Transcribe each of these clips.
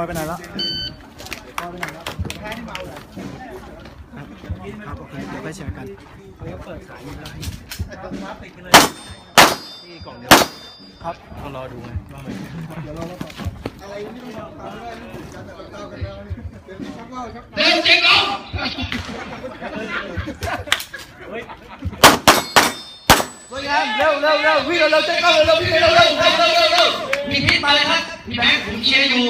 อยไปไหนแล้วปอยไปไหนแล้วครับครับโอเคเดี๋ยวไปแชร์กันเปิดขายอยู่แล้วที่กล่องเดียวครับต้องรอดูไงว่ามันเดี๋ยวเราเราต่อเดินเจ๊งเอาเร็วเร็วเร็ววิ่งเร็วเจ๊ก็เร็ววิ่งเร็วเร็วเร็วเร็วเร็วเร็วพี่พีทมาเลยครับพี่แบงค์ผมเชียร์อยู่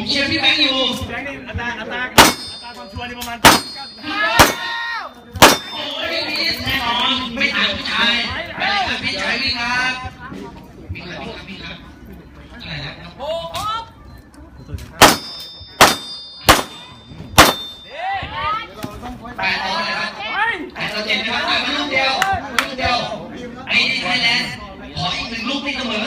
ผมเชียร์พี่แบงค์อยู่แบงค์นี่อัตราอัตราอัตราความชัวร์นี่ประมาณโอ้ยพี่พีทแน่นอนไม่ต่างผู้ชายไปเลยครับพี่ชายวิ่งครับวิ่งครับวิ่งครับวิ่งครับอะไรนะโอ้โหแปดต่อเลยครับแปดต่อเจ็ดนะครับแต่มันลูกเดียวลูกเดียวไอ้นี่ไทยแลนด์ขออีกหนึ่งลูกที่เสมอ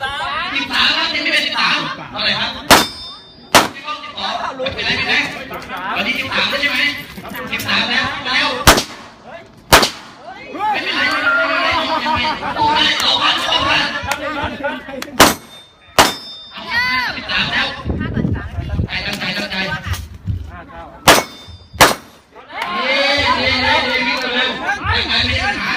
งเลยที่เสมได้ไปเร็วเร็วเร็วเร็วเร็วพี่นี่พี่นี่วิ่งเร็วเร็วครับร่างไม่ได้ไปครับตีก็ตีต่อย่าชนถังเลยสุดยอดครับพี่โป๋กลับมาเร็วเร็วกลับมเร็วเร็วเร็วเร็วเร็ววิ่งเอาไว้พี่เมย์ตัวเว้ยนักแม่ดีดีเร็วเร็วเร็วเร็วไอ้กองเร็วหน่อยวิ่งเร็วเร็วเชียร์มวยไม่เป็นไรกลับมาพี่เมย์เอาอะไรครับสิบสามครับยังเป็นสิบสามเอาอะไรครับพี่กองสิบสองไม่เป็นไรวันนี้สิบสามแล้วใช่ไหมสิบสามแล้วมาเร็วไม่เป็นไรไม่เป็นไรไม่เป็นไรเอาไปเอาไปเอาไปสิบสามแล้วใจตั้งใจตั้งใจเย้เย้เย้เย้วิ่งเร็วไม่ไหวไม่ได้ปัญหา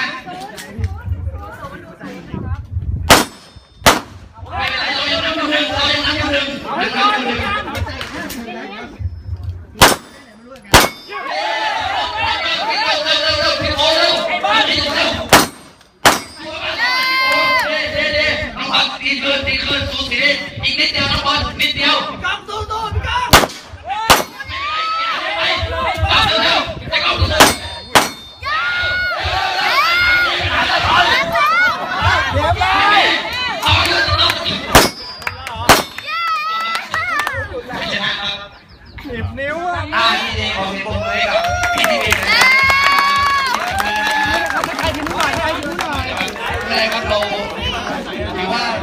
ไม่เป็นไรเรายังนำอยู่หนึ่งเรายังนำอยู่หนึ่งยังนำอยู่หนึ่ง พี่โอเร็วพี่โอเร็วเร็วเร็วเด้เด้เด้น้องบอลตีคืนตีคืนสูสี อีกนิดเดียวน้องบอลนิดเดียวกำตู้ตู้พี่กไปเอาเร็วเร็วไปเอาเร็วเดี๋ยวไปเอาเร็วเอาชนะครับสิบนิ้วอะตาที่ดีของพี่โอเลยกับพี่ทีวีนะใครทิ้งหน่อย